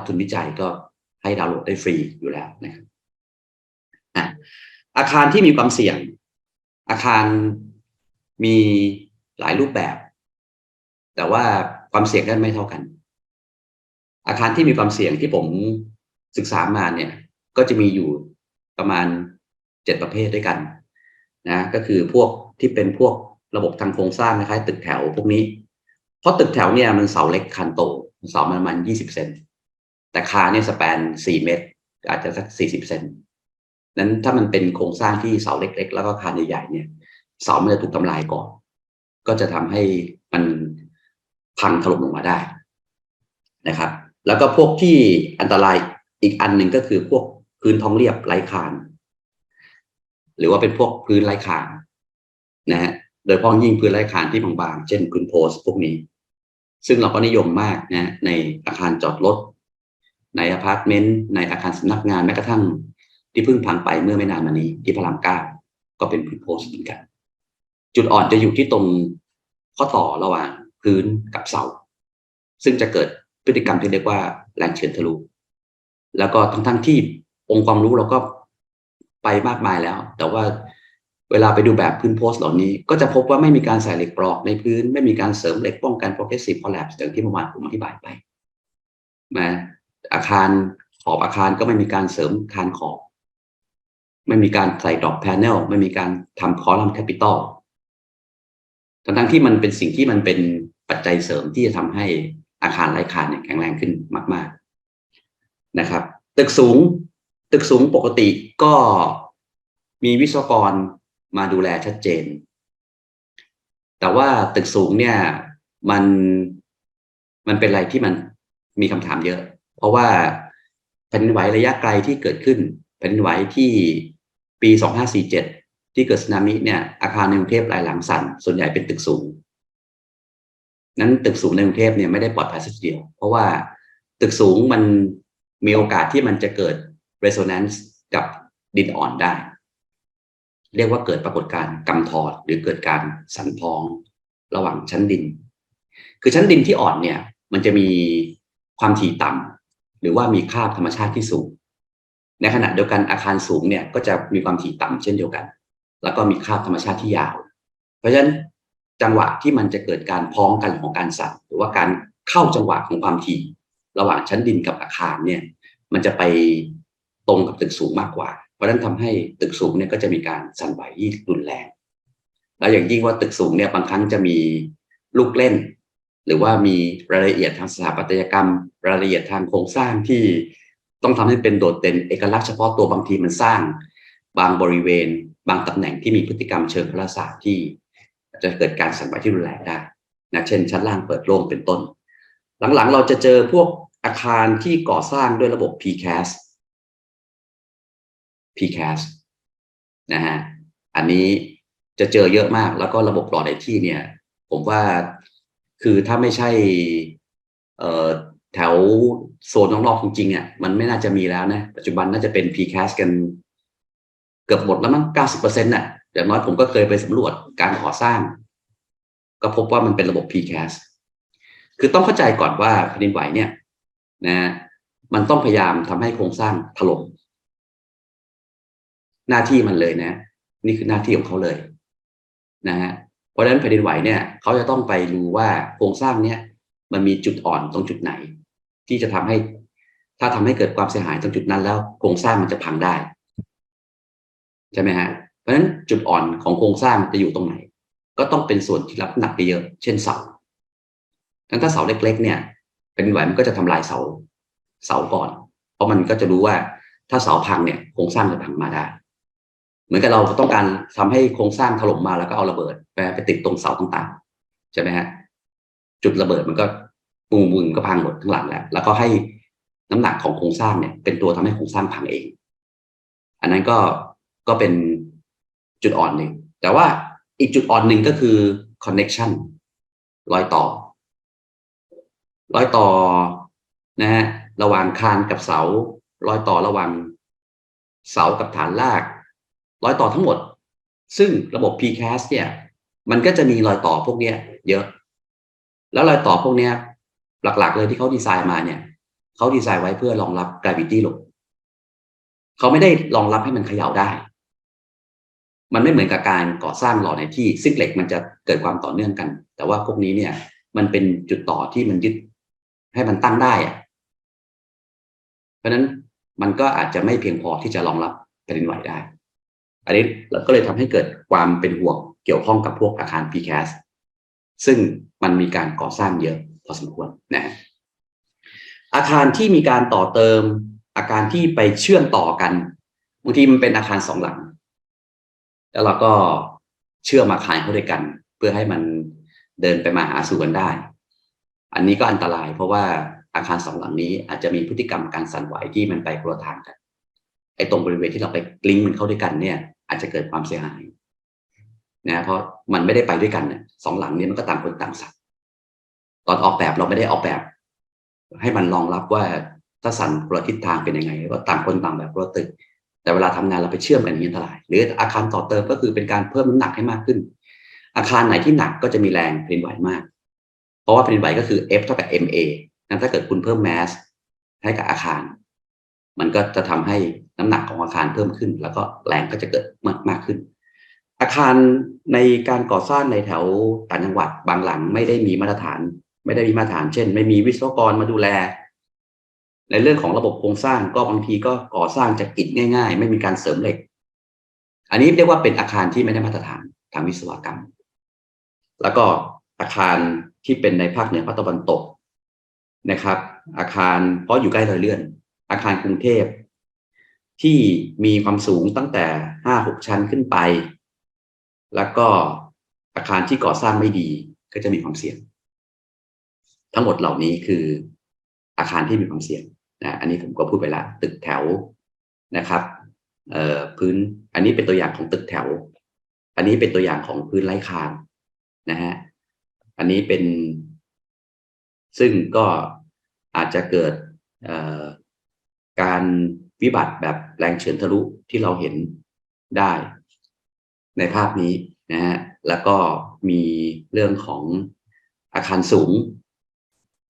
รับทุนวิจัยก็ให้ดาวน์โหลดได้ฟรีอยู่แล้วนะครับอะอาคารที่มีความเสี่ยง อาคารมีหลายรูปแบบ แต่ว่าความเสี่ยงก็ไม่เท่ากัน อาคารที่มีความเสี่ยงที่ผมศึกษามาเนี่ย ก็จะมีอยู่ประมาณเจ็ดประเภทด้วยกัน นะ ก็คือพวกที่เป็นพวกระบบทางโครงสร้างนะครับตึกแถวพวกนี้ เพราะตึกแถวเนี่ยมันเสาเล็กคันโตเสามันประมาณยี่สิบเซน แต่คาเนี่ยสแปนสี่เมตร อาจจะสักสี่สิบเซนนั้นถ้ามันเป็นโครงสร้างที่เสาเล็ก ๆ แล้วก็คานใหญ่ๆเนี่ยเสามันจะถูกทำลายก่อน ก็จะทำให้มันพังถล่มลงมาได้นะครับ แล้วก็พวกที่อันตรายอีกอันหนึ่งก็คือพวกพื้นท้องเรียบไร้คาน หรือว่าเป็นพวกพื้นไร้คานนะฮะโดยพ้องยิ่งพื้นไร้คานที่บางๆ เช่นพื้นโพสพวกนี้ ซึ่งเราก็นิยมมากนะในอาคารจอดรถ ในอพาร์ตเมนต์ในอาคารสำนักงานแม้กระทั่ง ที่เพิ่งพังไปเมื่อไม่นานมานี้ ที่พระรามเก้าก็เป็นพื้นโพสเหมือนกัน จุดอ่อนจะอยู่ที่ตรงข้อต่อระหว่างพื้นกับเสา ซึ่งจะเกิดพฤติกรรมที่เรียกว่าแรงเฉือนทะลุแล้วก็ทั้งๆที่องค์ความรู้เราก็ไปมากมายแล้ว แต่ว่าเวลาไปดูแบบพื้นโพสต์เหล่านี้ ก็จะพบว่าไม่มีการใส่เหล็กปลอกในพื้น ไม่มีการเสริมเหล็กป้องกัน progressive collapse อย่างที่เมื่อวานผมอธิบายไปนะ อาคารขอบอาคารก็ไม่มีการเสริมคานขอบ ไม่มีการใส่ดอกแพนเนลไม่มีการทำคอลัมน์แคปิตอลทั้งๆที่มันเป็นสิ่งที่มันเป็นปัจจัยเสริมที่จะทำให้อาคารไร้คานเนี่ยแข็งแรงขึ้นมาก ๆนะครับ ตึกสูง ตึกสูงปกติก็มีวิศวกรมาดูแลชัดเจน แต่ว่าตึกสูงเนี่ยมันมันเป็นอะไรที่มันมีคำถามเยอะ เพราะว่าแผ่นดินไหวระยะไกลที่เกิดขึ้นแผ่นดินไหวที่ปี 2547 ที่เกิดสึนามิเนี่ยอาคารในกรุงเทพหลายหลังสั่นส่วนใหญ่เป็นตึกสูง นั้นตึกสูงในกรุงเทพเนี่ยไม่ได้ปลอดภัยสักเดียว เพราะว่าตึกสูงมันมีโอกาสที่มันจะเกิด resonance กับดินอ่อนได้ เรียกว่าเกิดปรากฏการณ์กำถอดหรือเกิดการสั่นพองระหว่างชั้นดิน คือชั้นดินที่อ่อนเนี่ย มันจะมีความถี่ต่ำ หรือว่ามีคาบธรรมชาติที่สูง ในขณะเดียวกันอาคารสูงเนี่ยก็จะมีความถี่ต่ำเช่นเดียวกัน แล้วก็มีคาบธรรมชาติที่ยาว เพราะฉะนั้นจังหวะที่มันจะเกิดการพ้องกันของการสั่นหรือว่าการเข้าจังหวะของความถี่ ระหว่างชั้นดินกับอาคารเนี่ยมันจะไปตรงกับตึกสูงมากกว่า เพราะฉะนั้นทำให้ตึกสูงเนี่ยก็จะมีการสั่นไหวที่รุนแรง แล้วอย่างยิ่งว่าตึกสูงเนี่ยบางครั้งจะมีลูกเล่น หรือว่ามีรายละเอียดทางสถาปัตยกรรม รายละเอียดทางโครงสร้างที่ต้องทำให้เป็นโดดเด่นเอกลักษณ์เฉพาะตัวบางทีมันสร้าง บางบริเวณ บางตำแหน่งที่มีพฤติกรรมเชิงพลศาสตร์ที่จะเกิดการสั่นไหวที่รุนแรงได้นะเช่น ชั้นล่างเปิดโล่งเป็นต้น หลังๆ เราจะเจอพวกอาคารที่ก่อสร้างด้วยระบบ PCAS PCAS นะฮะอันนี้จะเจอเยอะมากแล้วก็ระบบหลอดไอที่เนี่ย ผมว่า คือถ้าไม่ใช่ เอ่อแถวโซนนอกๆจริงๆอะมันไม่น่าจะมีแล้วนะ ปัจจุบันน่าจะเป็น PCAS กัน เกือบหมดแล้วมั้ง90%น่ะอย่างน้อยผมก็เคยไปสำรวจการก่อสร้าง ก็พบว่ามันเป็นระบบ PCAS คือต้องเข้าใจก่อนว่าแผ่นดินไหวเนี่ย นะ มันต้องพยายามทำให้โครงสร้างถล่มหน้าที่มันเลยนะ นี่คือหน้าที่ของเขาเลย นะฮะ เพราะฉะนั้นแผ่นดินไหวเนี่ยเขาจะต้องไปดูว่าโครงสร้างเนี่ยมันมีจุดอ่อนตรงจุดไหน ที่จะทำให้ ถ้าทำให้เกิดความเสียหายตรงจุดนั้นแล้ว โครงสร้างมันจะพังได้ใช่ไหมฮะเพราะฉะนั้นจุดอ่อนของโครงสร้างจะอยู่ตรงไหน ก็ต้องเป็นส่วนที่รับหนักไปเยอะเช่นเสางั้นถ้าเสาเล็ก ๆ เนี่ยเป็นไหวมันก็จะทำลายเสาเสาก่อน เพราะมันก็จะรู้ว่าถ้าเสาพังเนี่ยโครงสร้างจะพังมาได้ เหมือนกับเราต้องการทำให้โครงสร้างถล่มมาแล้วก็เอาระเบิดไปไปติดตรงเสาต่างๆใช่ไหมฮะจุดระเบิดมันก็ปูมุนก็พังหมดทั้งหลังแล้วแล้วก็ให้น้ำหนักของโครงสร้างเนี่ย เป็นตัวทำให้โครงสร้างพังเอง อันนั้นก็ก็เป็นจุดอ่อนหนึ่งแต่ว่าอีกจุดอ่อนหนึ่งก็คือ connection รอยต่อ รอยต่อนะฮะระหว่างคานกับเสา รอยต่อระหว่างเสากับฐานราก รอยต่อทั้งหมด ซึ่งระบบ PCAS เนี่ย มันก็จะมีรอยต่อพวกเนี้ย เยอะ แล้วรอยต่อพวกเนี้ย หลักๆ เลยที่เขาดีไซน์มาเนี่ยเขาดีไซน์ไว้เพื่อรองรับ gravity load เขาไม่ได้รองรับให้มันเขย่าได้ มันไม่เหมือนกับการก่อสร้างหล่อในที่ซึ่งเหล็กมันจะเกิดความต่อเนื่องกัน แต่ว่าพวกนี้เนี่ย มันเป็นจุดต่อที่มันยึดให้มันตั้งได้อะเพราะฉะนั้นมันก็อาจจะไม่เพียงพอที่จะรองรับแผ่นดินไหวได้ อันนี้เราก็เลยทำให้เกิดความเป็นห่วงเกี่ยวข้องกับพวกอาคาร PCAS ซึ่งมันมีการก่อสร้างเยอะพอสมควรนะอาคารที่มีการต่อเติม อาคารที่ไปเชื่อมต่อกันบางทีมันเป็นอาคารสองหลัง แล้วเราก็เชื่อมอาคารเข้าด้วยกัน เพื่อให้มันเดินไปมาหาสู่กันได้ อันนี้ก็อันตรายเพราะว่าอาคารสองหลังนี้อาจจะมีพฤติกรรมการสั่นไหวที่มันไปกลัวทางกัน ไอ้ตรงบริเวณที่เราไปลิ้งมันเข้าด้วยกันเนี่ย อาจจะเกิดความเสียหายนะเพราะมันไม่ได้ไปด้วยกันสองหลังนี้มันก็ต่างคนต่างสั่นตอนออกแบบเราไม่ได้ออกแบบ ให้มันรองรับว่าถ้าสั่นคนละทิศทางเป็นยังไงก็ต่างคนต่างแบบรถตึก แต่เวลาทำงานเราไปเชื่อมกันนี้อันตราย หรืออาคารต่อเติมก็คือเป็นการเพิ่มน้ำหนักให้มากขึ้น อาคารไหนที่หนักก็จะมีแรงแผ่นดินไหวมาก เพราะว่าแผ่นดินไหวก็คือ F เท่ากับ MA นั้นถ้าเกิดคุณเพิ่มแมสให้กับอาคาร มันก็จะทำให้ น้ำหนักของอาคารเพิ่มขึ้น แล้วก็แรงก็จะเกิดมากมากขึ้น อาคารในการก่อสร้างในแถวต่างจังหวัดบางหลังไม่ได้มีมาตรฐาน ไม่ได้มีมาตรฐาน เช่น ไม่มีวิศวกรมาดูแล ในเรื่องของระบบโครงสร้างก็บางทีก็ก่อสร้างจากอิฐง่าย ๆ ไม่มีการเสริมเหล็ก อันนี้เรียกว่าเป็นอาคารที่ไม่ได้มาตรฐานทางวิศวกรรม แล้วก็อาคารที่เป็นในภาคเหนือภาคตะวันตกนะครับ อาคารเพราะอยู่ใกล้รอยเลื่อน อาคารกรุงเทพ ที่มีความสูงตั้งแต่ห้าหกชั้นขึ้นไป แล้วก็อาคารที่ก่อสร้างไม่ดีก็จะมีความเสี่ยง ทั้งหมดเหล่านี้คืออาคารที่มีความเสี่ยงนะอันนี้ผมก็พูดไปแล้วตึกแถวนะครับเอ่อพื้นอันนี้เป็นตัวอย่างของตึกแถว อันนี้เป็นตัวอย่างของพื้นไร้คานนะฮะอันนี้เป็น ซึ่งก็อาจจะเกิดการ วิบัติแบบแรงเฉือนทะลุที่เราเห็นได้ ในภาพนี้นะฮะแล้วก็มีเรื่องของอาคารสูง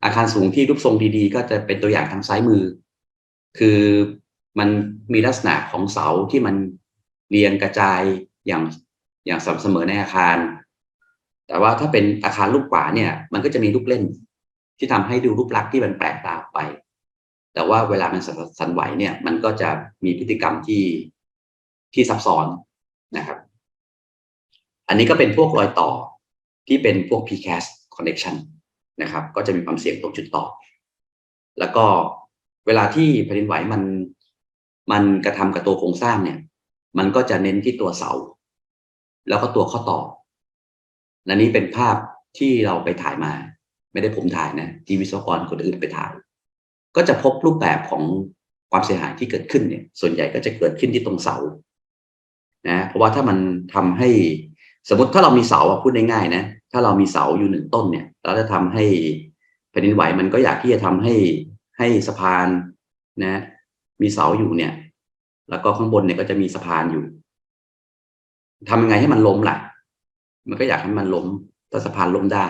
อาคารสูงที่รูปทรงดีๆ ก็จะเป็นตัวอย่างทางซ้ายมือ คือมันมีลักษณะของเสาที่มันเรียงกระจายอย่างอย่างสม่ำเสมอในอาคาร แต่ว่าถ้าเป็นอาคารลูกขวาเนี่ย มันก็จะมีลูกเล่น ที่ทำให้ดูรูปลักษณ์ที่มันแปลกตา แต่ว่าเวลามันสั่นไหวเนี่ย มันก็จะมีพฤติกรรมที่ที่ซับซ้อนนะครับ อันนี้ก็เป็นพวกรอยต่อที่เป็นพวก PCAS connection นะครับ ก็จะมีความเสี่ยงตรงจุดต่อ แล้วก็เวลาที่แผ่นดินไหวมันมันกระทำกับตัวโครงสร้างเนี่ย มันก็จะเน้นที่ตัวเสา แล้วก็ตัวข้อต่อและนี้เป็นภาพที่เราไปถ่ายมา ไม่ได้ผมถ่ายนะที่วิศวกรคนอื่นไปถ่าย ก็จะพบรูปแบบของความเสียหายที่เกิดขึ้นเนี่ย ส่วนใหญ่ก็จะเกิดขึ้นที่ตรงเสา นะ เพราะว่าถ้ามันทำให้สมมติถ้าเรามีเสาพูดง่ายๆนะ ถ้าเรามีเสาอยู่หนึ่งต้นเนี่ย เราจะทำให้แผ่นดินไหวมันก็อยากที่จะทำให้ให้สะพานนะ มีเสาอยู่เนี่ย แล้วก็ข้างบนเนี่ยก็จะมีสะพานอยู่ทำยังไงให้มันล้มล่ะ มันก็อยากให้มันล้มถ้าสะพานล้มได้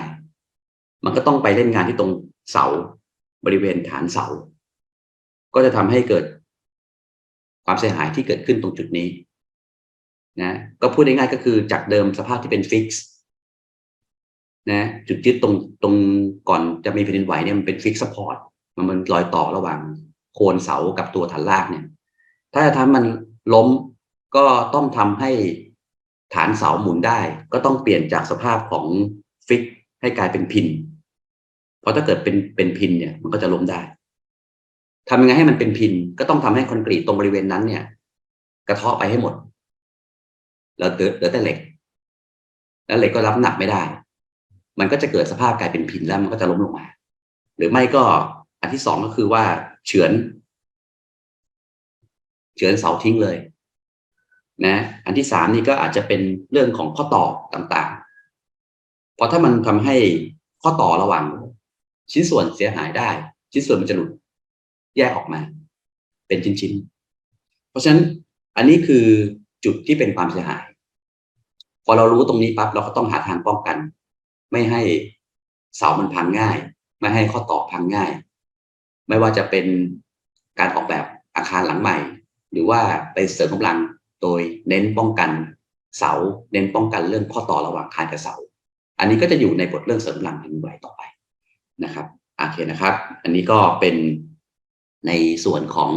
มันก็ต้องไปเล่นงานที่ตรงเสา บริเวณฐานเสา ก็จะทำให้เกิดความเสียหายที่เกิดขึ้นตรงจุดนี้นะก็พูดง่ายๆก็คือจากเดิมสภาพที่เป็นฟิกซ์นะจุดยึดตรงตรงก่อนจะมีแผ่นดินไหวเนี่ยมันเป็นฟิกซ์สปอร์ตมันมันรอยต่อระหว่างโคนเสากับตัวฐานรากเนี่ย ถ้าจะทำมันล้มก็ต้องทำให้ฐานเสาหมุนได้ ก็ต้องเปลี่ยนจากสภาพของฟิกให้กลายเป็นพิน เพราะถ้าเกิดเป็นเป็นพินเนี่ยมันก็จะล้มได้ทำยังไงให้มันเป็นพินก็ต้องทำให้คอนกรีตตรงบริเวณนั้นเนี่ย กระเทาะไปให้หมดแล้วเหลือเหลือแต่เหล็ก แล้วเหล็กก็รับหนักไม่ได้ มันก็จะเกิดสภาพกลายเป็นพินแล้วมันก็จะล้มลงมา หรือไม่ก็อันที่สองก็คือว่าเฉือน เฉือนเสาทิ้งเลย นะ อันที่สามนี่ก็อาจจะเป็นเรื่องของข้อต่อต่างๆ เพราะถ้ามันทำให้ข้อต่อระหว่าง ชิ้นส่วนเสียหายได้ ชิ้นส่วนมันจะหลุดแยกออกมา เป็นชิ้นๆ เพราะฉะนั้นอันนี้คือจุดที่เป็นความเสียหาย พอเรารู้ตรงนี้ปั๊บเราก็ต้องหาทางป้องกัน ไม่ให้เสามันพังง่าย ไม่ให้ข้อต่อพังง่าย ไม่ว่าจะเป็นการออกแบบอาคารหลังใหม่ หรือว่าไปเสริมกำลังโดยเน้นป้องกันเสา เน้นป้องกันเรื่องข้อต่อระหว่างคานกับเสา อันนี้ก็จะอยู่ในบทเรื่องเสริมกำลังนี้ไว้ต่อไป นะครับโอเคนะครับ อันนี้ก็เป็นในส่วนของ